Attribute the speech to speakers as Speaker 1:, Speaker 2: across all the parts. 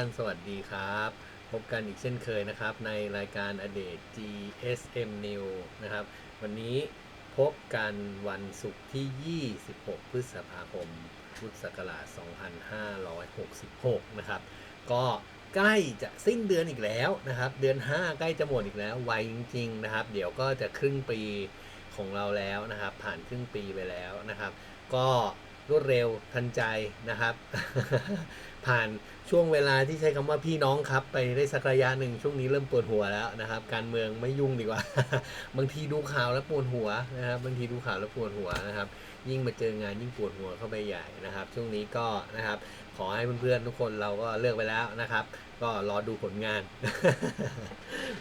Speaker 1: านสวัสดีครับ พบกันอีกเช่นเคยนะครับ ในรายการอเดต GSM New นะครับ วันนี้พบกันวันศุกร์ที่ 26 พฤษภาคม พุทธศักราช 2566 นะครับ ก็ใกล้จะสิ้นเดือนอีกแล้วนะครับ เดือน 5 ใกล้จะหมดอีกแล้ว ไวจริง ๆ นะครับ เดี๋ยวก็จะครึ่งปีของเราแล้วนะครับ ผ่านครึ่งปีไปแล้วนะครับ ก็รวดเร็วทันใจนะครับ ผ่านช่วงเวลาที่ใช้คำว่าพี่น้องครับ ไปได้สักระยะหนึ่งช่วงนี้เริ่มปวดหัวแล้วนะครับ การเมืองไม่ยุ่งดีกว่า บางทีดูข่าวแล้วปวดหัวนะครับ บางทีดูข่าวแล้วปวดหัวนะครับ ยิ่งมาเจองานยิ่งปวดหัวเข้าไปใหญ่นะครับ ช่วงนี้ก็นะครับ ขอให้เพื่อนๆทุกคนเราก็เลือกไปแล้วนะครับ ก็รอดูผลงาน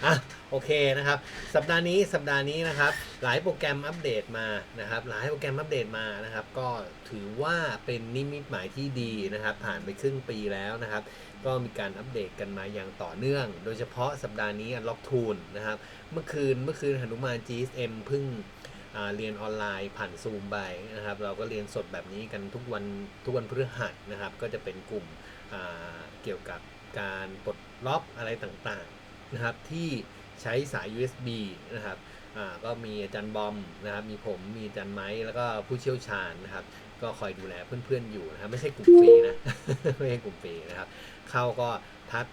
Speaker 1: อะโอเคนะครับ สัปดาห์นี้สัปดาห์นี้นะครับ หลายโปรแกรมอัปเดตมานะครับ หลายโปรแกรมอัปเดตมานะครับ ก็ถือว่าเป็นนิมิตหมายที่ดีนะครับ ผ่านไปครึ่งปีแล้วนะครับ ก็มีการอัปเดตกันมาอย่างต่อเนื่อง โดยเฉพาะสัปดาห์นี้ล็อกทูนนะครับ เมื่อคืนเมื่อคืนหนุมาน GSM เพิ่งอ่าเรียนออนไลน์ผ่านซูมไปนะครับ เราก็เรียนสดแบบนี้กันทุกวันทุกวันพฤหัสนะครับ ก็จะเป็นกลุ่มเกี่ยวกับ การปลดล็อกอะไรต่างๆนะครับที่ใช้สาย USB นะครับก็มีอาจารย์บอมนะครับ มีผมมีอาจารย์ไม้แล้วก็ผู้เชี่ยวชาญนะครับ ก็คอยดูแลเพื่อนๆอยู่นะครับไม่ใช่กลุ่มฟรีนะไม่ใช่กลุ่มฟรีนะครับ เข้าก็ทัก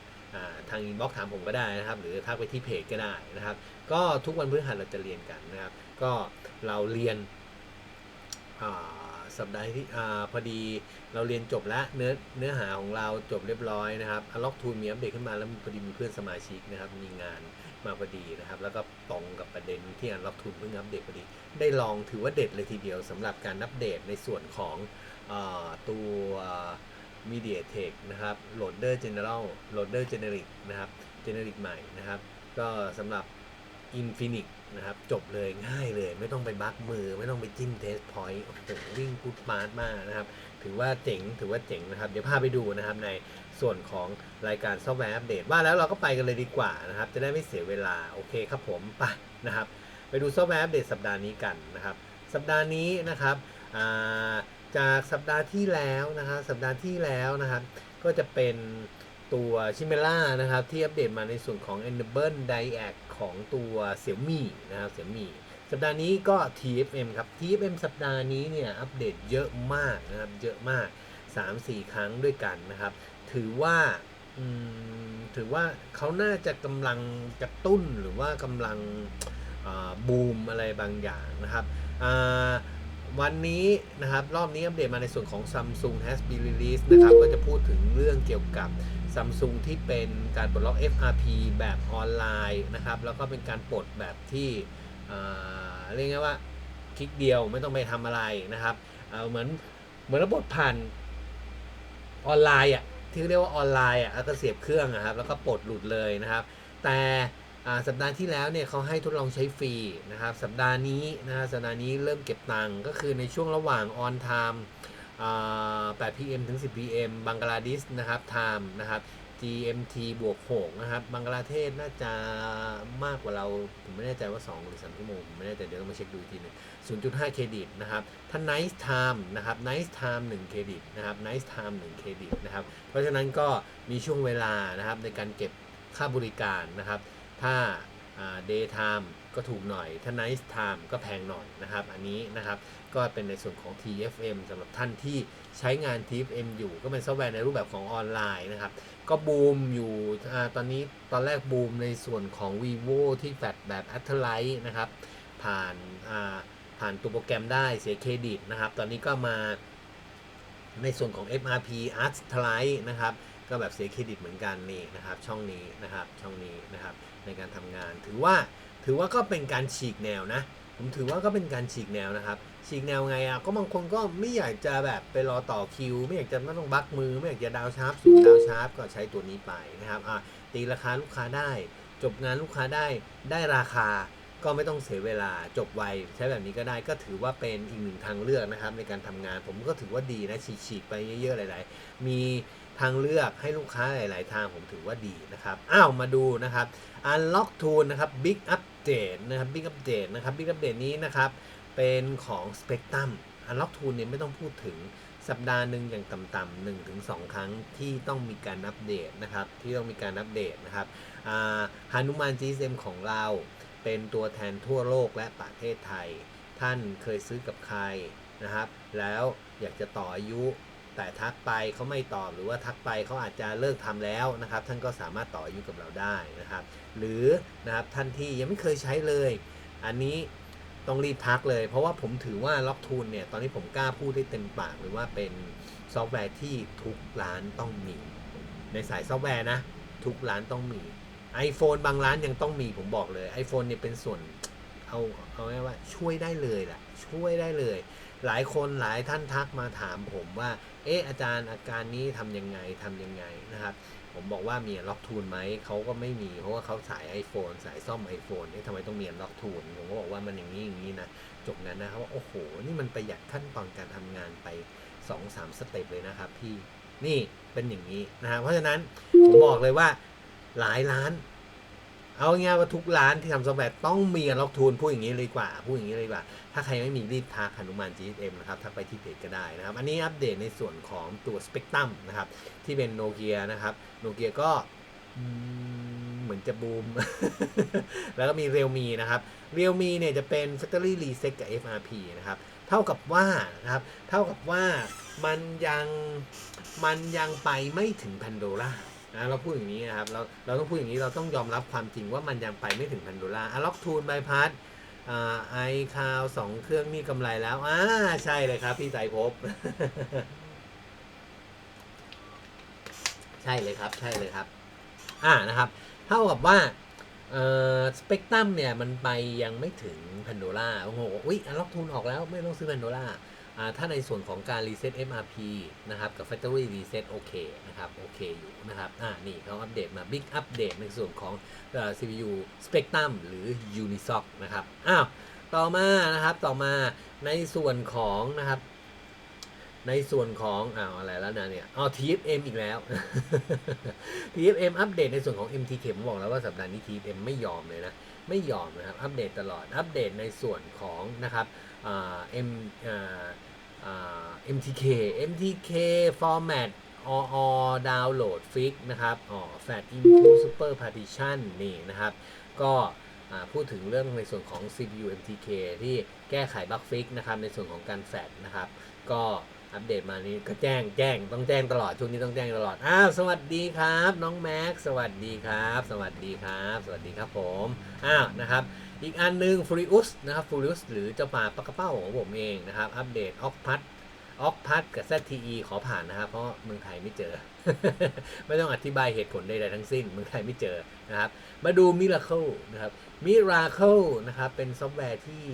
Speaker 1: ทางอินบ็อกถามผมก็ได้นะครับ หรือทักไปที่เพจก็ได้นะครับ ก็ทุกวันพฤหัสเราจะเรียนกันนะครับ ก็เราเรียนอ่า สัปดาห์ที่อาพอดีเราเรียนจบแล้วเนื้อเนื้อหาของเราจบเรียบร้อยนะครับอล็อกทูนมีอัปเดตขึ้นมาแล้วพอดีมีเพื่อนสมาชิกนะครับมีงานมาพอดีนะครับ แล้วก็ตรงกับประเด็นที่อันล็อกทูนเพิ่งอัปเดตพอดี ได้ลองถือว่าเด็ดเลยทีเดียวสำหรับการอัปเดตในส่วนของอตัว MediaTek นะครับ Loader General Loader Generic นะครับ Generic ใหม่นะครับ ก็สำหรับ Infinix นะครับ จบเลยง่ายเลย ไม่ต้องไปบักมือ ไม่ต้องไปจิ้ม Test Point โอ้โหวิ่งพุดมาร์มากนะครับ ถือว่าเจ๋งถือว่าเจ๋งนะครับ เดี๋ยวพาไปดูนะครับในส่วนของรายการซอฟต์แวร์อัปเดตว่าแล้วเราก็ไปกันเลยดีกว่านะครับ จะได้ไม่เสียเวลาโอเคครับผมไปนะครับ ไปดูซอฟต์แวร์อัปเดตสัปดาห์นี้กันนะครับ สัปดาห์นี้นะครับาจากสัปดาห์ที่แล้วนะครับ สัปดาห์ที่แล้วนะครับ ก็จะเป็นตัวชิเมล่านะครับ ที่อัปเดตมาในส่วนของ Enable Diac ของตัวเสี่ยมี่นะครับเสี่ยมี่สัปดาห์นี้ก็ TFM ครับ TFM สัปดาห์นี้เนี่ยอัปเดตเยอะมากนะครับ เยอะมาก 3-4 ครั้งด้วยกันนะครับ ถือว่าถือว่าเขาน่าจะกำลังกระตุ้นหรือว่ากำลังบูมอะไรบางอย่างนะครับ วันนี้นะครับรอบนี้อัปเดตมาในส่วนของ Samsung has been released นะครับก็จะพูดถึงเรื่องเกี่ยวกับ Samsung ที่เป็นการปลดล็อก FRP แบบออนไลน์นะครับแล้วก็เป็นการปลดแบบที่อ่าเรียกง่ายว่าคลิกเดียวไม่ต้องไปทำอะไรนะครับเอ่อเหมือนเหมือนระบบผ่านออนไลน์อะที่เรียกว่าออนไลน์อะแล้วก็เสียบเครื่องอะครับแล้วก็ปลดหลุดเลยนะครับ แต่อ่า สัปดาห์ที่แล้วเนี่ยเขาให้ทดลองใช้ฟรีนะครับ สัปดาห์นี้นะสัปดาห์นี้เริ่มเก็บตังค์ก็คือในช่วงระหว่างออนไทม์8 pm ถึง 10 pm บังกลาเทศนะครับไทม์นะครับ GMT บวก6นะครับ บังกลาเทศน่าจะมากกว่าเรา ผมไม่แน่ใจว่า 2 หรือ 3 ชั่วโมง ผมไม่แน่ใจเดี๋ยวต้องมาเช็คดูอีกทีหนึง0.5 เครดิตนะครับ ถ้า Nice Time นะครับ Nice Time 1 เครดิตนะครับ Nice Time 1 เครดิตนะครับ เพราะฉะนั้นก็มีช่วงเวลานะครับในการเก็บค่าบริการนะครับ ถ้า day time ก็ถูกหน่อย ถ้า night time ก็แพงหน่อยนะครับ อันนี้นะครับก็เป็นในส่วนของ TFM สำหรับท่านที่ใช้งาน TFM อยู่ก็เป็นซอฟต์แวร์ในรูปแบบของออนไลน์นะครับ ก็บูมอยู่อตอนนี้ตอนแรกบูมในส่วนของ vivo ที่แฟลแบบ a t l i t นะครับ ผ่านผ่านตัวโปรแกรมได้เสียเครดิตนะครับ ตอนนี้ก็มาในส่วนของ FRP Art l i t นะครับ ก็แบบเสียเครดิตเหมือนกันนี่นะครับ ช่องนี้นะครับ ช่องนี้นะครับ ในการทำงาน ถือว่าถือว่าก็เป็นการฉีกแนวนะ ผมถือว่าก็เป็นการฉีกแนวนะครับฉีกแนวไงอะก็บางคนก็ไม่อยากจะแบบไปรอต่อคิว ไม่อยากจะไม่ต้องบักมือ ไม่อยากจะดาวชาร์ปสูงดาวชาร์ปก็ใช้ตัวนี้ไปนะครับอะตีราคาลูกค้าได้ จบงานลูกค้าได้ได้ราคาก็ไม่ต้องเสียเวลาจบไวใช้แบบนี้ก็ได้ก็ถือว่าเป็นอีกหนึ่งทางเลือกนะครับในการทำงาน ผมก็ถือว่าดีนะฉีกๆไปเยอะๆหลาย ๆ มี ทางเลือกให้ลูกค้าหลาย ๆ ทางผมถือว่าดีนะครับอ้าวมาดูนะครับ Unlock Tool นะครับ Big Update นะครับ Big Update นะครับ Big Update นี้นะครับ เป็นของ Spectrum Unlock Tool เนี่ยไม่ต้องพูดถึงสัปดาห์หนึ่งอย่างต่ำๆหนึ่งถึงสองครั้งที่ต้องมีการอัปเดตนะครับ ที่ต้องมีการอัปเดตนะครับฮานุมาน GSM ของเราเป็นตัวแทนทั่วโลกและประเทศไทย ท่านเคยซื้อกับใครนะครับ แล้วอยากจะต่ออายุ แต่ทักไปเขาไม่ตอบหรือว่าทักไปเขาอาจจะเลิกทำแล้วนะครับ ท่านก็สามารถต่ออายุกับเราได้นะครับ หรือนะครับท่านที่ยังไม่เคยใช้เลย อันนี้ต้องรีบทักเลย เพราะว่าผมถือว่าล็อกทูนเนี่ยตอนนี้ผมกล้าพูดได้เต็มปากเลยว่าเป็นซอฟต์แวร์ที่ทุกร้านต้องมี ในสายซอฟต์แวร์นะ ทุกร้านต้องมี iPhone บางร้านยังต้องมีผมบอกเลย iPhone เนี่ยเป็นส่วน เอาเอาไว้ว่าช่วยได้เลยแหละช่วยได้เลย หลายคนหลายท่านทักมาถามผมว่า เอออาจารย์อาการนี้ทำยังไงทำยังไงนะครับ ผมบอกว่ามีล็อกทูนไหมเขาก็ไม่มีเพราะว่าเขาสาย iPhone สายซ่อม iPhone เอ๊ะทำไมต้องมีล็อกทูนผมก็บอกว่ามันอย่างนี้อย่างนี้นะจบนั้นนะครับว่าโอ้โห นี่มันประหยัดขั้นตอนการทำงานไป2-3สเต็ปเลยนะครับพี่นี่เป็นอย่างนี้นะฮะเพราะฉะนั้นผมบอกเลยว่าหลายร้าน เอาง่ายว่าทุกร้านที่ทำซอฟต์แวร์ต้องมีล็อกทูนพูดอย่างนี้เลยกว่าพูดอย่างนี้เลยกว่า ถ้าใครไม่มีรีบทักหนุมาน GSM นะครับทักไปที่เพจก็ได้นะครับ อันนี้อัปเดตในส่วนของตัว Spectrum นะครับที่เป็นโนเกียนะครับโนเกียก็เหมือนจะบูม แล้วก็มีเรียวมีนะครับเรียวมีเนี่ยจะเป็น Factory Reset กับ FRP นะครับเท่ากับว่านะครับเท่ากับว่ามันยังมันยังไปไม่ถึงพันโดล่า นะเราพูดอย่างนี้นะครับเราเราต้องพูดอย่างนี้เราต้องยอมรับความจริงว่ามันยังไปไม่ถึงพันโดล่าอะล็อกทูนบายพาสไอคาวสองเครื่องนี่กำไรแล้วอ่าใช่เลยครับ พี่ใจภพใช่เลยครับ ใช่เลยครับ อ่านะครับ เท่ากับว่าสเปกตรัมเนี่ย มันไปยังไม่ถึงพันโดล่าโอ้โหอุ๊ยอันล็อกทุนออกแล้วไม่ต้องซื้อพันโดล่า ถ้าในส่วนของการรีเซ็ต MRP นะครับกับ Factory Reset โอเคนะครับโอเคอยู่นะครับอ่านี่เขาอัปเดตมา Big อัปเดตในส่วนของ CPU Spectrum หรือ Unisoc นะครับอ้าวต่อมานะครับต่อมาในส่วนของนะครับ ในส่วนของอ้าวอะไรแล้วนะเนี่ยอ๋อ TFM อีกแล้ว TFM อัปเดตในส่วนของ MTK ผมบอกแล้วว่าสัปดาห์นี้ TFM ไม่ยอมเลยนะไม่ยอมนะครับ อัปเดตตลอด อัปเดตในส่วนของนะครับอ่า M อ่าอ่า MTK MTK format or download fix นะครับอ๋อ fat into super partition นี่นะครับ ก็พูดถึงเรื่องในส่วนของ CPU MTK ที่แก้ไขบั๊กฟิกนะครับ ในส่วนของการแฟดนะครับ ก็อัปเดตมานี้ก็แจ้งแจ้งต้องแจ้งตลอด ช่วงนี้ต้องแจ้งตลอด อ้าว สวัสดีครับ น้องแม็ก สวัสดีครับ สวัสดีครับ สวัสดีครับผม อ้าว นะครับ อีกอันหนึง Furious นะครับ Furious หรือเจ้าป่าปลากระเป้าของผมเองนะครับ อัปเดตออกพัดออกพัดกับ ZTE ขอผ่านนะครับ เพราะเมืองไทยไม่เจอ ไม่ต้องอธิบายเหตุผลใดๆทั้งสิ้น เมืองไทยไม่เจอนะครับ มาดู Miracle นะครับ Miracle นะครับ เป็นซอฟต์แวร์ที่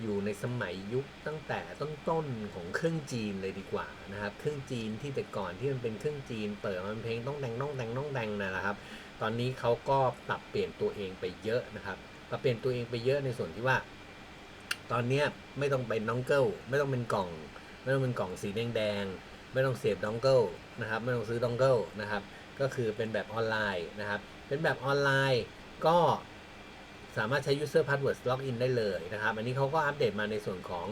Speaker 1: อยู่ในสมัยยุคตั้งแต่ต้นๆของเครื่องจีนเลยดีกว่านะครับ เครื่องจีนที่แต่ก่อนที่มันเป็นเครื่องจีน เปิดมันเพลงต้องแดงต้องแดงต้องแดงนั่นแหละครับ ตอนนี้เขาก็ปรับเปลี่ยนตัวเองไปเยอะนะครับปรับเปลี่ยนตัวเองไปเยอะในส่วนที่ว่า ตอนเนี้ไม่ต้องเป็นน้องเกิลไม่ต้องเป็นกล่อง ไม่ต้องเป็นกล่องสีแดงๆไม่ต้องเสียบดองเกิลนะครับ ไม่ต้องซื้อดองเกิลนะครับ ก็คือเป็นแบบออนไลน์นะครับ เป็นแบบออนไลน์ก็สามารถใช้ user password login ได้เลยนะครับ อันนี้เขาก็อัปเดตมาในส่วนของ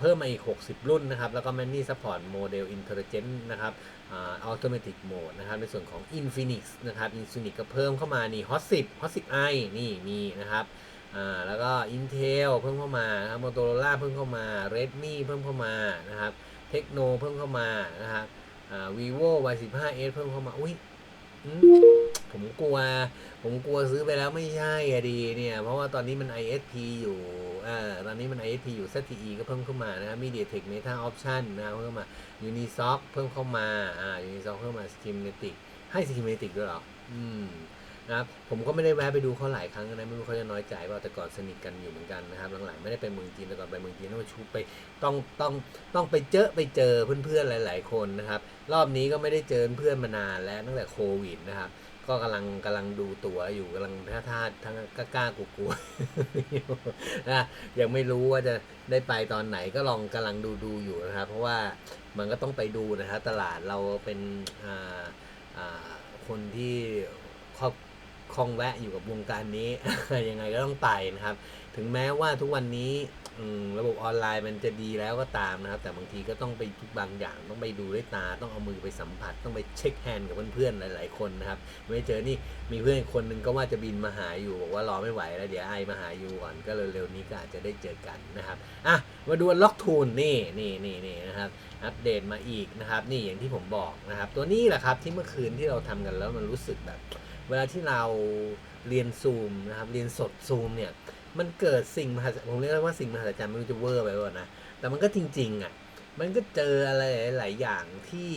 Speaker 1: เพิ่มมาอีก 60 รุ่นนะครับ แล้วก็ many support model intelligent นต์นะครับอ่า automatic mode นะครับ ในส่วนของ Infinix นะครับ Infinix ก็เพิ่มเข้ามานี่ Hot 10 Hot 10i นี่มีนะครับแล้วก็ Intel เพิ่มเข้ามาครับ Motorola เพิ่มเข้ามา Redmi เพิ่มเข้ามานะครับ Tecno เพิ่มเข้ามานะครับ Vivo Y15s เพิ่มเข้ามา อุ้ยผมกลัว ผมกลัวซื้อไปแล้วไม่ใช่อะดีเนี่ย เพราะว่าตอนนี้มัน ISP อยู่ อ่าตอนนี้มัน ISP อยู่ ZTE ก็เพิ่มเข้ามานะครับ MediaTek Meta Option นะเพิ่มเข้ามา Unisoc เพิ่มเข้ามาอ่า Unisoc เพิ่มมา Schematic ให้ Schematic ด้วยหรอ อืมนะครับผมก็ไม่ได้แวะไปดูเขาหลายครั้งนะไม่รู้เขาจะน้อยใจเปล่าแต่ก่อนสนิทกันอยู่เหมือนกันนะครับหลังๆไม่ได้ไปเมืองจีนแต่ก่อนไปเมืองจีนต้องไปชุบไปต้องต้องต้องไปเจอไปเจอเพื่อนๆหลาย ๆ คนนะครับ รอบนี้ก็ไม่ได้เจอเพื่อนมานานแล้วตั้งแต่โควิดนะครับ ก็กำลังกำลังดูตั๋วอยู่กำลังท่าท่าทั้งกล้ากล้ากลัวๆอยู่นะยังไม่รู้ว่าจะได้ไปตอนไหนก็ลองกำลังดูดูอยู่นะครับ เพราะว่ามันก็ต้องไปดูนะครับตลาดเราเป็นอ่าอ่าคนที่ครอบคล่องแวะอยู่กับวงการนี้ยังไงก็ต้องไปนะครับ ถึงแม้ว่าทุกวันนี้ ระบบออนไลน์มันจะดีแล้วก็ตามนะครับ แต่บางทีก็ต้องไปทุกบางอย่าง ต้องไปดูด้วยตา ต้องเอามือไปสัมผัส ต้องไปเช็คแฮนด์กับเพื่อนๆหลาย ๆ คนนะครับ ไม่เจอนี่มีเพื่อนคนนึงก็ว่าจะบินมาหาอยู่บอกว่ารอไม่ไหวแล้วเดี๋ยวไอมาหาอยู่ก่อนก็เร็วๆนี้ก็อาจจะได้เจอกันนะครับอะมาดูล็อกทูนนี่นี่นี่นี่นะครับอัปเดตมาอีกนะครับนี่อย่างที่ผมบอกนะครับ ตัวนี้แหละครับที่เมื่อคืนที่เราทำกันแล้วมันรู้สึกแบบ เวลาที่เราเรียนซูมนะครับเรียนสดซูมเนี่ย มันเกิดสิ่งมหัศจรรย์ผมเรียกว่าสิ่งมหัศจรรย์ม่รู้จะเวอร์ไปว่านะ แต่มันก็จริง ๆ อะ มันก็เจออะไรหลายอย่างที่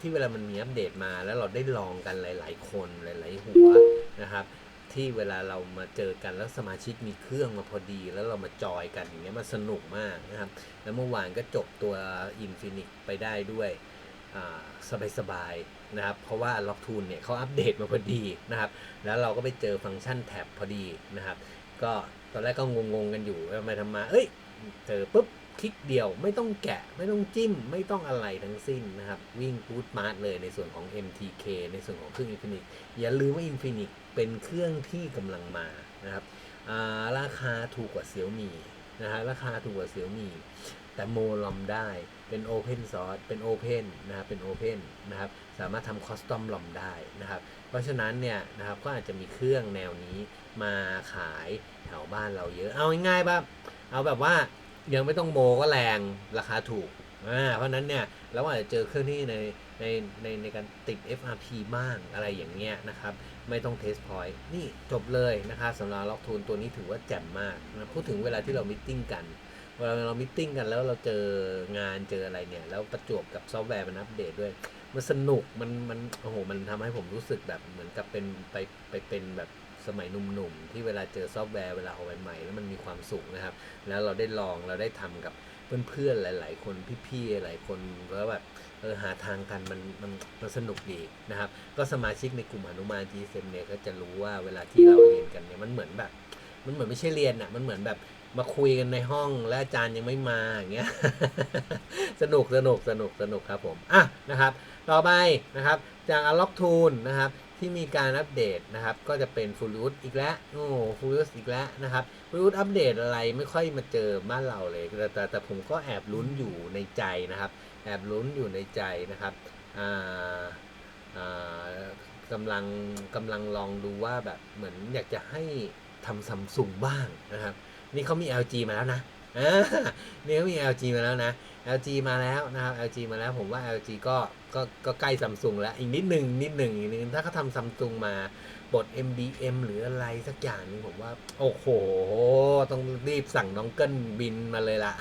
Speaker 1: ที่เวลามันมีอัปเดตมาแล้วเราได้ลองกันหลาย ๆ คนหลาย ๆ หัวนะครับ ที่เวลาเรามาเจอกันแล้วสมาชิกมีเครื่องมาพอดี แล้วเรามาจอยกันอย่างเงี้ยมันสนุกมากนะครับ แล้วเมื่อวานก็จบตัว Infinix ไปได้ด้วยสบายๆนะครับ เพราะว่าล็อกทูนเนี่ยเขาอัปเดตมาพอดีนะครับ แล้วเราก็ไปเจอฟังก์ชันแท็บพอดีนะครับ ก็ อนแรกก็งงๆกันอยู่ทำไมทำมา เอ้ยเจอปุ๊บคลิกเดียวไม่ต้องแกะไม่ต้องจิ้ม ไม่ต้องอะไรทั้งสิ้นนะครับ วิ่งพูดมาร์ทเลยในส่วนของ MTK ในส่วนของเครื่อง Infinix อย่าลืมว่า Infinix เป็นเครื่องที่กำลังมานะครับราคาถูกกว่าเสี่ยวมีนะฮะราคาถูกกว่าเสี่ยวมีแต่โมลอมได้ เป็น Open Source เป็น Open นะครับเป็น Open นะครับสามารถทำคอสตอมลอมได้นะครับ เพราะฉะนั้นเนี่ยนะครับก็อาจจะมีเครื่องแนวนี้มาขายแถวบ้านเราเยอะ เอาง่ายๆแบบเอาแบบว่ายังไม่ต้องโมก็แรงราคาถูกอ่าเพราะนั้นเนี่ยเราอาจจะเจอเครื่องที่ในในในในการติด FRP บ้างอะไรอย่างเงี้ยนะครับ ไม่ต้องเทสพอยต์นี่จบเลยนะครับสำหรับล็อกทูนตัวนี้ถือว่าแจ่มมากนะพูดถึงเวลาที่เรามิทติ้งกัน เวลาเรามิทติ้งกันแล้วเราเจองานเจออะไรเนี่ย แล้วประจวบกับซอฟต์แวร์มันอัปเดตด้วย มันสนุกมันมันโอ้โหมันทำให้ผมรู้สึกแบบเหมือนกับเป็นไปไปเป็นแบบสมัยหนุ่มๆ ที่เวลาเจอซอฟต์แวร์เวลาออกใหม่ๆแล้วมันมีความสุขนะครับ แล้วเราได้ลองเราได้ทำกับเพื่อนๆ หลาย ๆ คนพี่ๆ หลายคนแล้วแบบเออหาทางกันมันมันมันสนุกดีนะครับ ก็สมาชิกในกลุ่มอนุมานจีเซมเนี่ยก็จะรู้ว่าเวลาที่เราเรียนกันเนี่ยมันเหมือนแบบ มันเหมือนไม่ใช่เรียนอะมันเหมือนแบบ มาคุยกันในห้องและอาจารย์ยังไม่มาอย่างเงี้ยสนุกสนุกสนุกสนุกครับผมอะนะครับ ต่อไปนะครับจาก Unlock Tool นะครับที่มีการอัปเดตนะครับ ก็จะเป็น f u l u s อีกแล้วโอ้ f u l u s อีกแล้วนะครับ f u l u s อัปเดตอะไรไม่ค่อยมาเจอบ้านเราเลยแต่แต่แต่ผมก็แอบลุ้นอยู่ในใจนะครับ แอบลุ้นอยู่ในใจนะครับอ่าอ่ากำลังกำลังลองดูว่าแบบเหมือนอยากจะให้ทำซัมซุงบ้างนะครับ นี่เขามี LG มาแล้วนะนี่เขามี LG มาแล้วนะ LG มาแล้วนะครับ LG มาแล้วผมว่า LG ก็ก็ก็ใกล้ซัมซุงแล้วอีกนิดหนึ่งนิดหนึ่งอีกนิดนึงถ้าเขาทำซัมซุงมาบท MBM หรืออะไรสักอย่างนึงผมว่า โอ้โห ต้องรีบสั่งน้องเกิลบินมาเลยละ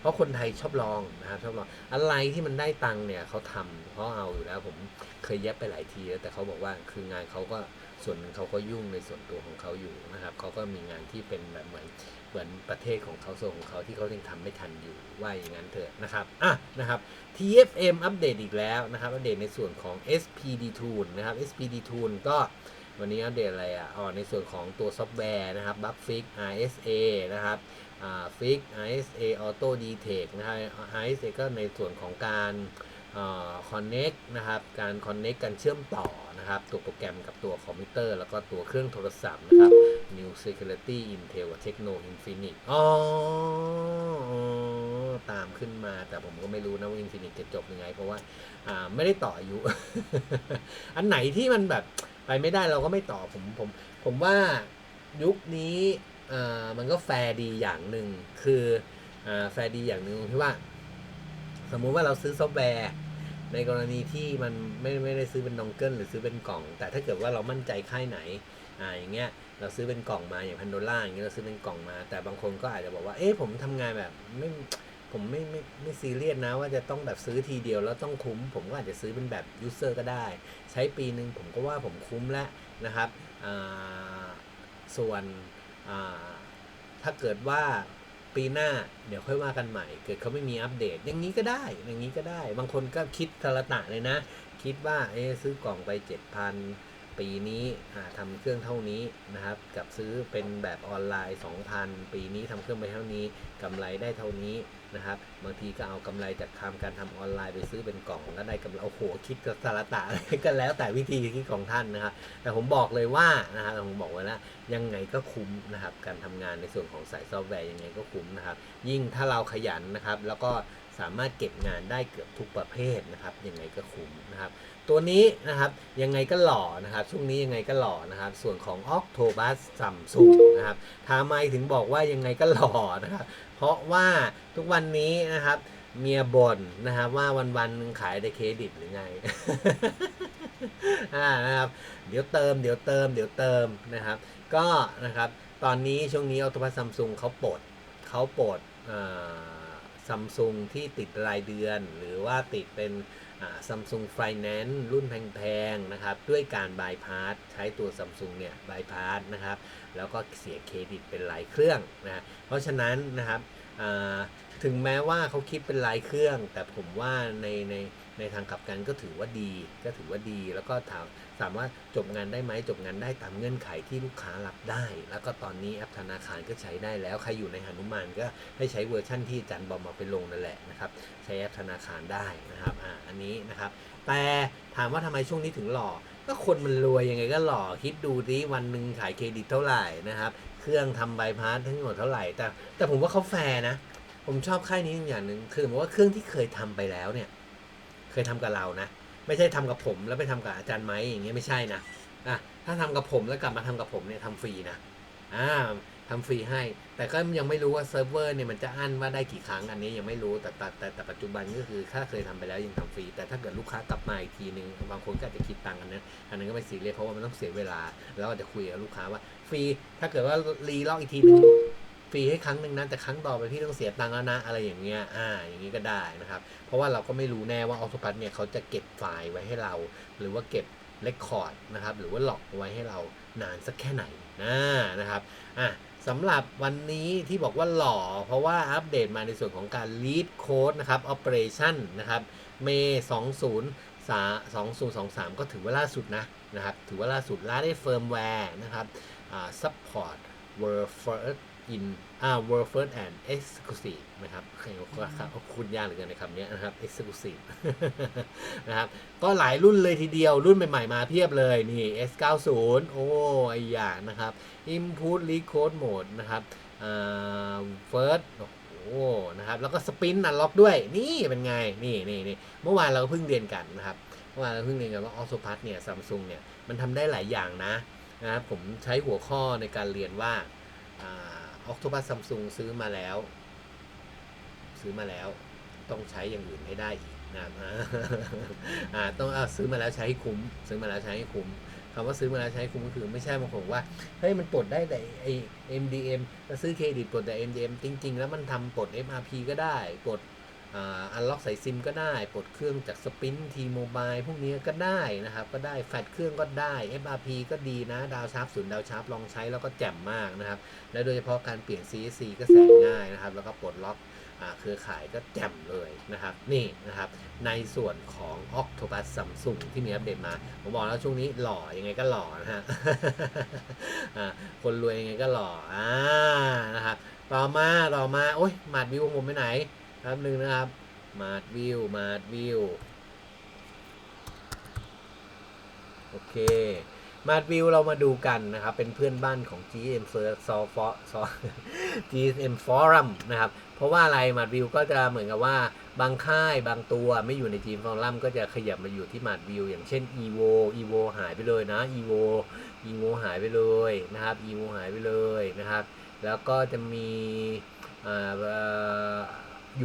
Speaker 1: เพราะคนไทยชอบลองนะครับชอบลอง อะไรที่มันได้ตังค์เนี่ยเขาทำเขาเอาอยู่แล้วผมเคยแยบไปหลายทีแล้วแต่เขาบอกว่าคืองานเขาก็ ส่วนหนึ่งเขาก็ยุ่งในส่วนตัวของเขาอยู่นะครับเขาก็มีงานที่เป็นแบบเหมือนเหมือนประเทศของเขาโซนของเขาที่เขายังทำไม่ทันอยู่ว่าอย่างนั้นเถอะนะครับอะนะครับ TFM อัปเดตอีกแล้วนะครับอัปเดตในส่วนของ SPD Tool นะครับ SPD Tool ก็วันนี้อัปเดตอะไรอะอ๋อในส่วนของตัวซอฟต์แวร์นะครับ Bugfix RSA นะครับอ่า Fix RSA Auto Detect นะครับ RSA ก็ในส่วนของการ คอนเน็กนะครับการคอนเน็กกันเชื่อมต่อนะครับตัวโปรแกรมกับตัวคอมพิวเตอร์ แล้วก็ตัวเครื่องโทรศัพท์นะครับ New Security Intel กับ Techno Infinix อ๋อตามขึ้นมาแต่ผมก็ไม่รู้นะว่า Infinix จะจบยังไง เพราะว่าไม่ได้ต่ออายุ อันไหนที่มันแบบไปไม่ได้เราก็ไม่ต่อผมผมผมว่ายุคนี้มันก็แฟร์ดีอย่างหนึ่งคืออแฟร์ดีอย่างหนึ่งที่ว่า สมมุติว่าเราซื้อซอฟต์แวร์ ในกรณีที่มันไม่ไม่ได้ซื้อเป็นดองเกิลหรือซื้อเป็นกล่อง แต่ถ้าเกิดว่าเรามั่นใจค่ายไหนอ่าอย่างเงี้ยเราซื้อเป็นกล่องมาอย่างพันโดล่าอย่างเงี้ยเราซื้อเป็นกล่องมา แต่บางคนก็อาจจะบอกว่าเอ๊ะผมทำงานแบบไม่ผมไม่ไม่ไม่ซีเรียสนะว่าจะต้องแบบซื้อทีเดียวแล้วต้องคุ้ม ผมก็อาจจะซื้อเป็นแบบยูเซอร์ก็ได้ ใช้ปีหนึ่งผมก็ว่าผมคุ้มแล้วนะครับอ่าส่วนอ่าถ้าเกิดว่า ปีหน้าเดี๋ยวค่อยว่ากันใหม่ เกิดเขาไม่มีอัปเดต อย่างนี้ก็ได้ อย่างนี้ก็ได้ บางคนก็คิดทละตะเลยนะ คิดว่าเอ๊ะซื้อกล่องไป 7,000 ปีนี้ทำทำเครื่องเท่านี้นะครับ กับซื้อเป็นแบบออนไลน์ 2,000 ปีนี้ทำเครื่องไปเท่านี้กำไรได้เท่านี้ นะครับ บางทีก็เอากำไรจากทำการทำออนไลน์ไปซื้อเป็นกล่องก็ได้กำไรโอ้โหคิดกับสารตะอะไรก็แล้วแต่วิธีคิดของท่านนะครับ แต่ผมบอกเลยว่านะครับผมบอกไว้แล้วยังไงก็คุ้มนะครับ การทำงานในส่วนของสายซอฟต์แวร์ยังไงก็คุ้มนะครับ ยิ่งถ้าเราขยันนะครับ แล้วก็สามารถเก็บงานได้เกือบทุกประเภทนะครับ ยังไงก็คุ้มนะครับ ตัวนี้นะครับยังไงก็หล่อนะครับ ช่วงนี้ยังไงก็หล่อนะครับ ส่วนของ Octobus Samsung นะครับทำไมถึงบอกว่ายังไงก็หล่อนะครับ เพราะว่าทุกวันนี้นะครับ เมียบ่นนะครับ ว่าวันๆหนึงขายได้เครดิตหรือไงนะครับ เดี๋ยวเติมเดี๋ยวเติมเดี๋ยวเติมนะครับ ก็นะครับตอนนี้ช่วงนี้ Octopus Samsung เขาปลดเขาปลดซัมซุงที่ติดรายเดือน หรือว่าติดเป็นซัมซุงไฟแนนซ์รุ่นแพงๆนะครับ ด้วยการบายพาสใช้ตัวซัมซุงเนี่ยบายพาสนะครับ แล้วก็เสียเครดิตเป็นรายเครื่องนะเพราะฉะนั้นนะครับถึงแม้ว่าเขาคิดเป็นรายเครื่อง แต่ผมว่าในในในทางกลับกันก็ถือว่าดี ก็ถือว่าดี แล้วก็ถามถามว่าจบงานได้ไหมจบงานได้ตามเงื่อนไขที่ลูกค้ารับได้ แล้วก็ตอนนี้แอปธนาคารก็ใช้ได้แล้ว ใครอยู่ในหนุมานก็ให้ใช้เวอร์ชั่นที่จันบอมมาไปลงนั่นแหละนะครับใช้แอปธนาคารได้นะครับอ่าอันนี้นะครับแต่ถามว่าทำไมช่วงนี้ถึงหล่อ ก็คนมันรวยยังไงก็หล่อคิดดูดิวันหนึ่งขายเครดิตเท่าไหร่นะครับ เครื่องทำใบพาสทั้งหมดเท่าไหร่ แต่แต่ผมว่าเขาแฟร์นะ ผมชอบค่ายนี้อย่างหนึ่งคือผมว่าเครื่องที่เคยทำไปแล้วเนี่ย เคยทำกับเรานะ ไม่ใช่ทำกับผมแล้วไปทำกับอาจารย์ไม้อย่างเงี้ยไม่ใช่นะอะถ้าทำกับผมแล้วกลับมาทำกับผมเนี่ยทำฟรีนะอ่า ทำฟรีให้ แต่ก็ยังไม่รู้ว่าเซิร์ฟเวอร์เนี่ยมันจะอั้นว่าได้กี่ครั้งอันนี้ยังไม่รู้แต่แต่แต่แต่ปัจจุบันก็คือถ้าเคยทำไปแล้วยังทำฟรี แต่ถ้าเกิดลูกค้ากลับมาอีกทีนึงบางคนก็อาจจะคิดตังค์กันนะอันนั้นก็ไม่ซีเรียสเพราะว่ามันต้องเสียเวลา แล้วก็จจะคุยกับลูกค้าว่าฟรีถ้าเกิดว่ารีล็อกอีกทีนึงฟรีให้ครั้งหนึ่งนะแต่ครั้งต่อไปพี่ต้องเสียตังค์แล้วนะอะไรอย่างเงี้ยอ่าอย่างงี้ก็ได้นะครับเพราะว่าเราก็ไม่รู้แน่ว่าออโตพัทเนี่ยเขาจะเก็บไฟล์ไว้ให้เรา หรือว่าเก็บเรคคอร์ดนะครับหรือว่าหลอกไว้ให้เรานานสักแค่ไหนนะนะครับอะ สำหรับวันนี้ที่บอกว่าหล่อ เพราะว่าอัปเดตมาในส่วนของการ lead code นะครับ operation นะครับเมย์2023ก็ถือว่าล่าสุดนะนะครับ ถือว่าล่าสุดล่าได้เฟิร์มแวร์นะครับ support world first in อ่า world first and exclusive นะครับใครก็คุณยากเหลือเกินในคำนี้นะครับ exclusive นะครับ ก็หลายรุ่นเลยทีเดียว รุ่นใหม่ ๆ มาเพียบเลยนี่ S90 โอ้ไอย่างนะครับ Input record Mode นะครับอ่า First โอ้นะครับ แล้วก็ Spin Unlock ด้วย นี่เป็นไง นี่นี่นี่เมื่อวานเราก็เพิ่งเรียนกันนะครับ เมื่อวานเราเพิ่งเรียนกันว่า a u t o p a t เนี่ย Samsung เนี่ย มันทำได้หลายอย่างนะนะครับผมใช้หัวข้อในการเรียนว่า อ่า Octopus Samsung ซื้อมาแล้ว ซื้อมาแล้ว ต้องใช้อย่างอื่นให้ได้อีกนะอ่าต้องเอาซื้อมาแล้วใช้ให้คุ้ม ซื้อมาแล้วใช้ให้คุ้มคำว่าซื้อมาแล้วใช้คุ้มก็คือไม่ใช่บางคนว่าเฮ้ยมันปลดได้แต่ไอ MDM แล้วซื้อเครดิตปลดแต่ MDM จริง ๆ แล้วมันทำปลด MRP ก็ได้ปลด อ่าอันล็อกสายซิมก็ได้ ปลดเครื่องจากสปินทีโมบายพวกนี้ก็ได้นะครับ ก็ได้แฟลเครื่องก็ได้ FRP ก็ดีนะ ดาวชาร์ปศูนย์ดาวชาร์ปลองใช้แล้วก็แจ่มมากนะครับ และโดยเฉพาะการเปลี่ยน CSC ก็แสนง่ายนะครับ แล้วก็ปลดล็อกอ่าเครือข่ายก็แจ่มเลยนะครับ นี่นะครับ ในส่วนของ Octopus Samsung ที่มีอัปเดตมา ผมบอกแล้วช่วงนี้หล่อยังไงก็หล่อนะฮะอ่าคนรวยยังไงก็หล่ออ่านะครับต่อมาต่อมา โอ้ยมาดวิวผมไปไหน แป๊บหนึ่งนะครับ มาดวิว มาดวิว โอเค มาดวิวเรามาดูกันนะครับ เป็นเพื่อนบ้านของ GM First s o f o GM Forum นะครับ เพราะว่าอะไร มาดวิวก็จะเหมือนกับว่าบางค่ายบางตัวไม่อยู่ใน GM Forum ก็จะขยับมาอยู่ที่มาดวิวอย่างเช่น EVO EVO หายไปเลยนะ EVO EVO หายไปเลยนะครับ EVO หายไปเลยนะครับ แล้วก็จะมีอ่า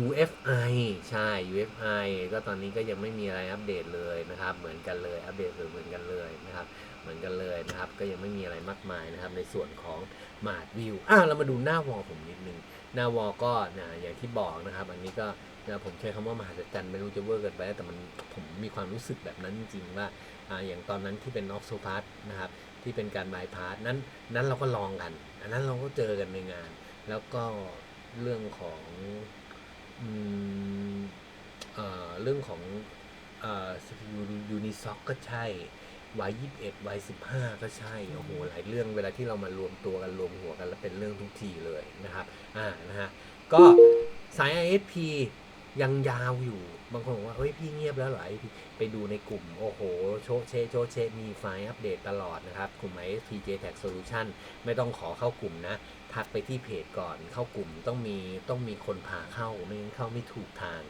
Speaker 1: UFI ใช่ UFI ก็ตอนนี้ก็ยังไม่มีอะไรอัปเดตเลยนะครับ เหมือนกันเลยอัปเดตเหมือนกันเลยนะครับเหมือนกันเลยนะครับ ก็ยังไม่มีอะไรมากมายนะครับ ในส่วนของมาดวิวอะเรามาดูหน้าวอลผมนิดนึงหน้าวอลก็นะอย่างที่บอกนะครับ อันนี้ก็นะผมใช้คำว่ามหัศจรรย์ไม่รู้จะเวอร์เกินไปแต่มันผมมีความรู้สึกแบบนั้นจริงๆว่าอ่าอย่างตอนนั้นที่เป็นออกโซพาร์ตนะครับที่เป็นการบายพาสนั้นนั้นเราก็ลองกัน อันนั้นเราก็เจอกันในงาน แล้วก็เรื่องของ เอ่อเรื่องของเอ่อ CPU Unisoc ก็ใช่วัยยี่สิบเอ็ดวัยสิบห้าก็ใช่ โอ้โห หลายเรื่องเวลาที่เรามารวมตัวกันรวมหัวกันแล้วเป็นเรื่องทุกทีเลยนะครับ อ่า นะฮะ ก็สาย ISP ยังยาวอยู่ บางคนบอกว่า เฮ้ยพี่เงียบแล้วเหรอไอพี่ไปดูในกลุ่ม โอ้โห โชเชโชเชมีไฟล์อัปเดตตลอดนะครับ กลุ่ม ISP JTAG Solution ไม่ต้องขอเข้ากลุ่มนะ ทักไปที่เพจก่อนเข้ากลุ่มต้องมีต้องมีคนพาเข้า ไม่งั้นเข้าไม่ถูกทาง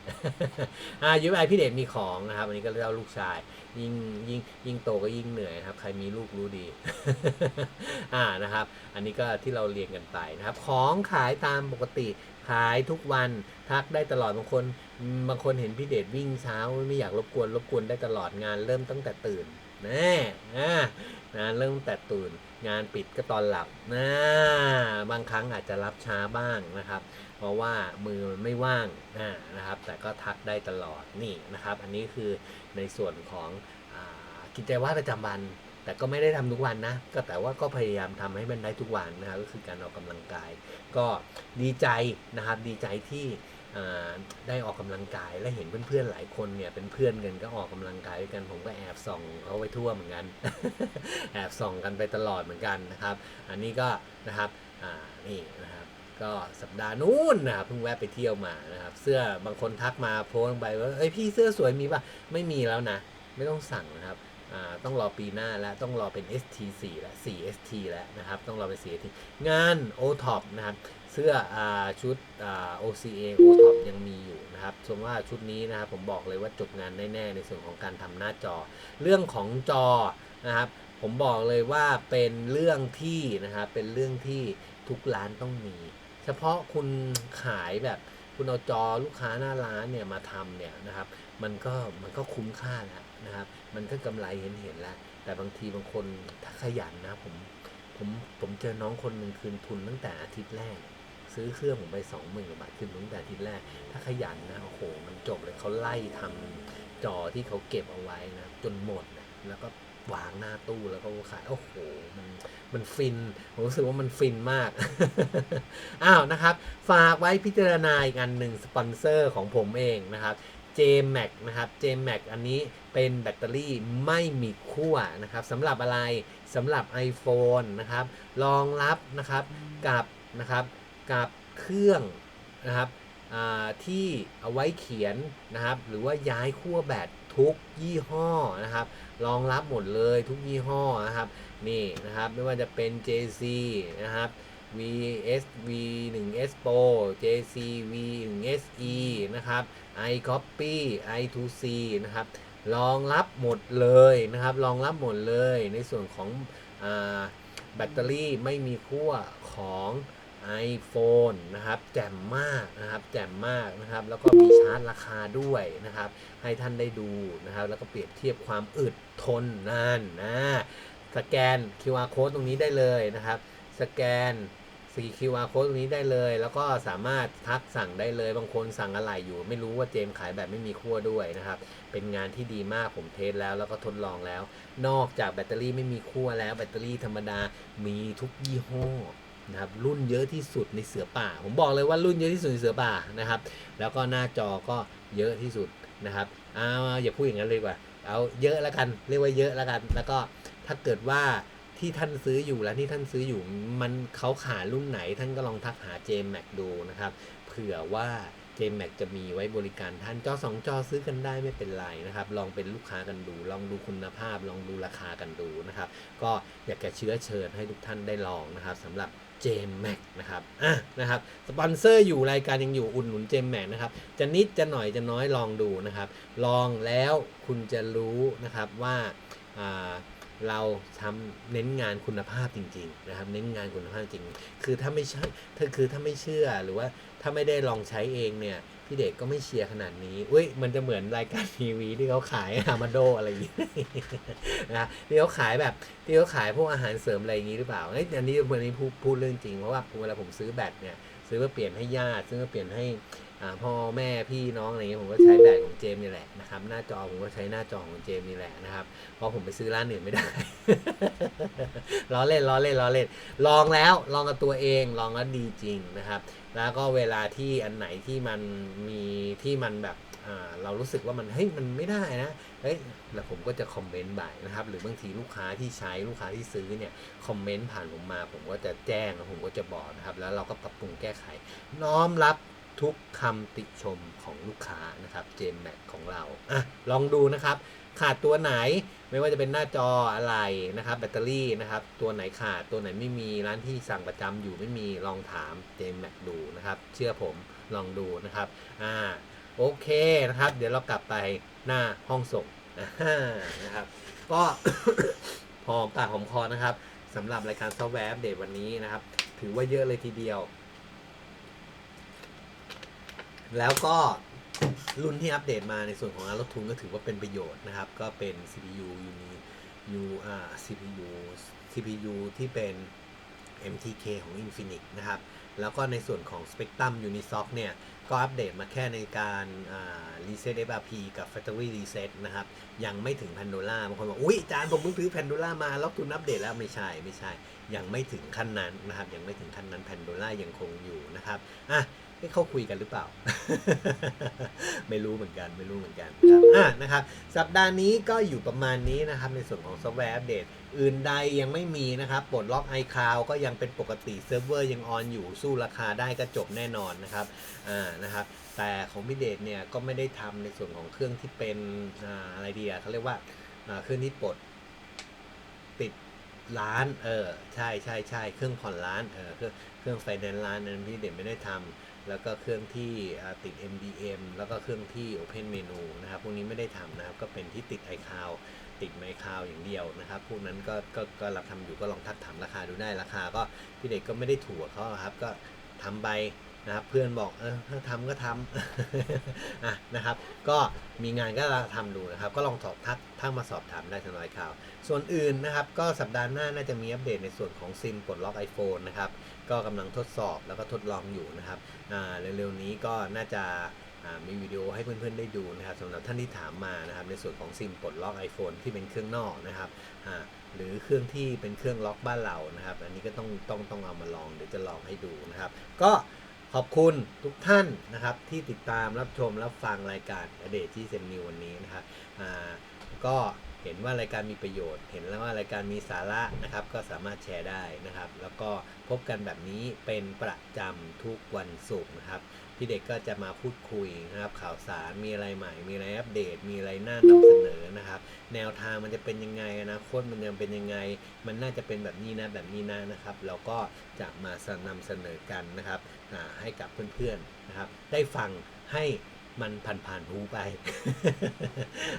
Speaker 1: อ่ายุ้ยไอพี่เดชมีของนะครับอันนี้ก็เล่าลูกชาย ยิ่งยิ่งยิ่งโตก็ยิ่งเหนื่อยครับ ใครมีลูกรู้ดี อ่านะครับ อันนี้ก็ที่เราเรียนกันไปนะครับ ของขายตามปกติ ขายทุกวันทักได้ตลอดบางคน บางคนเห็นพี่เดชวิ่งเช้าไม่อยากรบกวนรบกวนได้ตลอดงานเริ่มตั้งแต่ตื่นน่อ่างานเริ่มตั้งแต่ตื่น งานปิดก็ตอนหลับนะบางครั้งอาจจะรับช้าบ้างนะครับ เพราะว่ามือมันไม่ว่างนะครับ แต่ก็ทักได้ตลอดนี่นะครับ อันนี้คือในส่วนของอกิจวัตรประจำวัน แต่ก็ไม่ได้ทำทุกวันนะ ก็แต่ว่าก็พยายามทำให้มันได้ทุกวันนะครับก็คือการออกกำลังกาย ก็ดีใจนะครับดีใจที่ได้ออกกำลังกายและเห็นเพื่อนๆหลายคนเนี่ยเป็นเพื่อนกันก็ออกกำลังกายด้วยกันผมก็แอบส่องเขาไปทั่วเหมือนกัน แอบส่องกันไปตลอดเหมือนกันนะครับ อันนี้ก็นะครับนี่นะครับก็สัปดาห์นู้นนะครับเพิ่งแวะไปเที่ยวมานะครับ เสื้อบางคนทักมาโพสลงไปว่าเอ้ยพี่เสื้อสวยมีป่ะไม่มีแล้วนะ ไม่ต้องสั่งนะครับ ต้องรอปีหน้าแล้ว ต้องรอเป็น ST4 แล้ว 4ST แล้วนะครับ ต้องรอเป็น 4ST งาน OTOP นะครับ เสื้ออชุดอ OCA OTOP ยังมีอยู่นะครับส่วนว่าชุดนี้นะครับ ผมบอกเลยว่าจบงานแน่ๆในส่วนของการทำหน้าจอ เรื่องของจอนะครับ ผมบอกเลยว่าเป็นเรื่องที่นะครับ เป็นเรื่องที่ทุกร้านต้องมี เฉพาะคุณขายแบบ คุณเอาจอลูกค้าหน้าร้านเนี่ยมาทำเนี่ยนะครับ มันก็มันก็คุ้มค่าแล้วนะครับ มันก็กำไรเห็นเห็นแล้ว แต่บางทีบางคนถ้าขยันนะผมผมผมเจอน้องคนหนึ่งคืนทุนตั้งแต่อาทิตย์แรก ซื้อเครื่องผมไปสองหมื่นกว่าบาทคืนตั้งแต่อาทิตย์แรก ถ้าขยันนะโอ้โหมันจบเลยเขาไล่ทำจอที่เขาเก็บเอาไว้นะจนหมดนะแล้วก็ วางหน้าตู้แล้วก็ขายโอ้โหมันมันฟินผมรู้สึกว่ามันฟินมากอ้าวนะครับ ฝากไว้พิจารณาอีกอันหนึ่งสปอนเซอร์ของผมเองนะครับ JMax นะครับ JMax อันนี้เป็นแบตเตอรี่ไม่มีขั้วนะครับสำหรับอะไรสำหรับ iPhone นะครับรองรับนะครับกับนะครับกับเครื่องนะครับที่เอาไว้เขียนนะครับหรือว่าย้ายขั้วแบตทุกยี่ห้อนะครับ รองรับหมดเลยทุกยี่ห้อนะครับนี่นะครับไม่ว่าจะเป็น JC นะครับ VS V1S Pro JC V1SE นะครับ iCopy i2c นะครับรองรับหมดเลยนะครับรองรับหมดเลยในส่วนของอแบตเตอรี่ไม่มีขั้วของ iPhone นะครับ แจ่มมากนะครับ แจ่มมากนะครับ แล้วก็มีชาร์จราคาด้วยนะครับ ให้ท่านได้ดูนะครับ แล้วก็เปรียบเทียบความอึดทนนานนะสแกน QR code ตรงนี้ได้เลยนะครับ สแกนสี QR code ตรงนี้ได้เลย แล้วก็สามารถทักสั่งได้เลย บางคนสั่งอะไรอยู่ ไม่รู้ว่าเจมขายแบบไม่มีขั้วด้วยนะครับ เป็นงานที่ดีมากผมเทสแล้วแล้วก็ทดลองแล้ว นอกจากแบตเตอรี่ไม่มีขั้วแล้วแบตเตอรี่ธรรมดามีทุกยี่ห้อ นะครับรุ่นเยอะที่สุดในเสือป่า ผมบอกเลยว่ารุ่นเยอะที่สุดในเสือป่านะครับ แล้วก็หน้าจอก็เยอะที่สุดนะครับเอาอย่าพูดอย่างนั้นเลยกว่าเอาเยอะแล้วกันเรียกว่าเยอะแล้วกัน แล้วก็ถ้าเกิดว่าที่ท่านซื้ออยู่และที่ท่านซื้ออยู่มันเขาขายรุ่นไหนท่านก็ลองทักหา JMac ดูนะครับ เผื่อว่า JMac จะมีไว้บริการท่านจอสองจอซื้อกันได้ไม่เป็นไรนะครับ ลองเป็นลูกค้ากันดู ลองดูคุณภาพ ลองดูราคากันดูนะครับ ก็อยากจะเชื้อเชิญให้ทุกท่านได้ลองนะครับสำหรับ จมแม็กนะครับอะนะครับสปอนเซอร์อยู่รายการยังอยู่อุ่นหนุนเจมแม็กนะครับจะนิดจะหน่อยจะน้อยลองดูนะครับ ลองแล้วคุณจะรู้นะครับว่าเราทำเน้นงานคุณภาพจริงๆนะครับเน้นงานคุณภาพจริง คือถ้าไม่ใช่ถ้าคือถ้าไม่เชื่อหรือว่าถ้าไม่ได้ลองใช้เองเนี่ย พี่เด็กก็ไม่เชียร์ขนาดนี้อุ้ยมันจะเหมือนรายการทีวีที่เขาขายอามาโดอะไรอย่างนี้นะที่เขาขายแบบที่เขาขายพวกอาหารเสริมอะไรอย่างนี้หรือเปล่าเอ้ยอันนี้วันนี้พูดพูดเรื่องจริงเพราะว่าเวลาผมซื้อแบตเนี่ยซื้อมาเปลี่ยนให้ญาติซื้อมาเปลี่ยนให้ พ่อแม่พี่น้องอะไรเงี้ยผมก็ใช้แบตของเจมส์นี่แหละนะครับ หน้าจอผมก็ใช้หน้าจอของเจมส์นี่แหละนะครับเพราะผมไปซื้อร้านอื่นไม่ได้ล้อเล่นล้อเล่นล้อเล่น ลองแล้วลองกับตัวเองลองแล้วดีจริงนะครับ แล้วก็เวลาที่อันไหนที่มันมีที่มันแบบเรารู้สึกว่ามันเฮ้ยมันไม่ได้นะเฮ้ยแล้วผมก็จะคอมเมนต์บ่ายนะครับ หรือบางทีลูกค้าที่ใช้ลูกค้าที่ซื้อเนี่ยคอมเมนต์ผ่านผมมา ผมก็จะแจ้งแล้วผมก็จะบอกนะครับ แล้วเราก็ปรับปรุงแก้ไข น้อมรับ ทุกคำติชมของลูกค้านะครับเจมแม็กของเราอะลองดูนะครับ ขาดตัวไหนไม่ว่าจะเป็นหน้าจออะไรนะครับ แบตเตอรี่นะครับ ตัวไหนขาดตัวไหนไม่มีร้านที่สั่งประจำอยู่ไม่มีลองถามเจมแม็กดูนะครับ เชื่อผมลองดูนะครับอ่าโอเคนะครับ เดี๋ยวเรากลับไปหน้าห้องส่งนะครับ ก็พอปากหอมคอนะครับสำหรับรายการซอฟต์แวร์อัปเดตวันนี้นะครับ ถือว่าเยอะเลยทีเดียว แล้วก็รุ่นที่อัปเดตมาในส่วนของงานลดทุนก็ถือว่าเป็นประโยชน์นะครับ ก็เป็น CPU Uni U อ่า CPU CPU ที่เป็น MTK ของ Infinix นะครับ แล้วก็ในส่วนของ Spectrum Unisoc เนี่ย ก็อัปเดตมาแค่ในการอ่า Reset FRP กับ Factory Reset นะครับ ยังไม่ถึง Pandora บางคนบอก อุ๊ยอาจารย์ผมเพิ่งซื้อ Pandora มาล็อกทุนอัปเดตแล้วไม่ใช่ไม่ใช่ ยังไม่ถึงขั้นนั้นนะครับ ยังไม่ถึงขั้นนั้น Pandora ยังคงอยู่นะครับ อะ เขาคุยกันหรือเปล่า ไม่รู้เหมือนกันไม่รู้เหมือนกันครับอะนะครับ สัปดาห์นี้ก็อยู่ประมาณนี้นะครับ ในส่วนของซอฟต์แวร์อัปเดตอื่นใดยังไม่มีนะครับปลดล็อก iCloud ก็ยังเป็นปกติเซิร์ฟเวอร์ยังออนอยู่สู้ราคาได้ก็จบแน่นอนนะครับอ่านะครับแต่ของพิเดชเนี่ยก็ไม่ได้ทำในส่วนของเครื่องที่เป็นอ่าอะไรดีอะเขาเรียกว่าอ่าเครื่องที่ปลดติดร้าน เออ ใช่ใช่ใช่เครื่องผ่อนร้าน เออเครื่อง เครื่องไฟแนนซ์ร้านนั้นพิเดชไม่ได้ทำแล้วก็เครื่องที่ติด MDM แล้วก็เครื่องที่ Open Menu นะครับพวกนี้ไม่ได้ทำนะครับก็เป็นที่ติด iCloud ติดไมคาวอย่างเดียวนะครับพวกนั้นก็ก็ก็รับทำอยู่ก็ลองทักถามราคาดูได้ราคาก็พี่เด็กก็ไม่ได้ถูกกับเขาครับก็ทำไปนะครับเพื่อนบอกเออถ้าทำก็ทำอะนะครับ ก็มีงานก็ทำดูนะครับ ก็ลองสอบทักทักมาสอบถามได้ทางไลน์ข่าว ส่วนอื่นนะครับ ก็สัปดาห์หน้าน่าจะมีอัปเดตในส่วนของซิมปลดล็อก iPhone นะครับ ก็กำลังทดสอบแล้วก็ทดลองอยู่นะครับเร็วๆนี้ก็น่าจะมีวิดีโอให้เพื่อนๆได้ดูนะครับสำหรับท่านที่ถามมานะครับในส่วนของซิมปลดล็อก iPhone ที่เป็นเครื่องนอกนะครับหรือเครื่องที่เป็นเครื่องล็อกบ้านเรานะครับ อันนี้ก็ต้องต้องต้องเอามาลองเดี๋ยวจะลองให้ดูนะครับ ก็ขอบคุณทุกท่านนะครับที่ติดตามรับชมรับฟังรายการอเดที่เซมนิววันนี้นะครับก็ เห็นว่ารายการมีประโยชน์ เห็นแล้วว่ารายการมีสาระนะครับ ก็สามารถแชร์ได้นะครับ แล้วก็พบกันแบบนี้เป็นประจำทุกวันศุกร์นะครับ พี่เด็กก็จะมาพูดคุยนะครับ ข่าวสารมีอะไรใหม่ มีอะไรอัปเดต มีอะไรน่านำเสนอนะครับ แนวทางมันจะเป็นยังไงอนาคตมันจะเป็นยังไง มันน่าจะเป็นแบบนี้นะแบบนี้นะนะครับ เราก็จะมานำเสนอกันนะครับให้กับเพื่อนๆนะครับ ได้ฟังให้ มันผ่านๆหูไป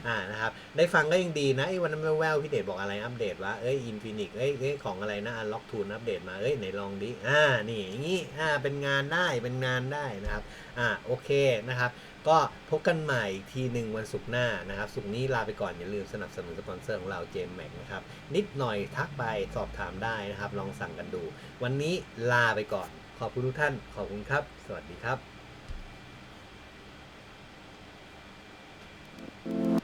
Speaker 1: อ่านะครับ ได้ฟังก็ยังดีนะไอ้วันนั้นแววๆพี่เดชบอกอะไรอัปเดตว่าเอ้ยอินฟินิกเอ้ยเอ้ยของอะไรนะอันล็อกทูนอัปเดตมาเอ้ยไหนลองดิอ่านี่อย่างงี้อ่าเป็นงานได้เป็นงานได้นะครับอ่าโอเคนะครับ ก็พบกันใหม่อีกทีหนึ่งวันศุกร์หน้านะครับศุกร์นี้ลาไปก่อนอย่าลืมสนับสนุนสปอนเซอร์ของเราเจมแม็กนะครับนิดหน่อยทักไปสอบถามได้นะครับ ลองสั่งกันดู วันนี้ลาไปก่อน ขอบคุณทุกท่านขอบคุณครับ สวัสดีครับ Thank you.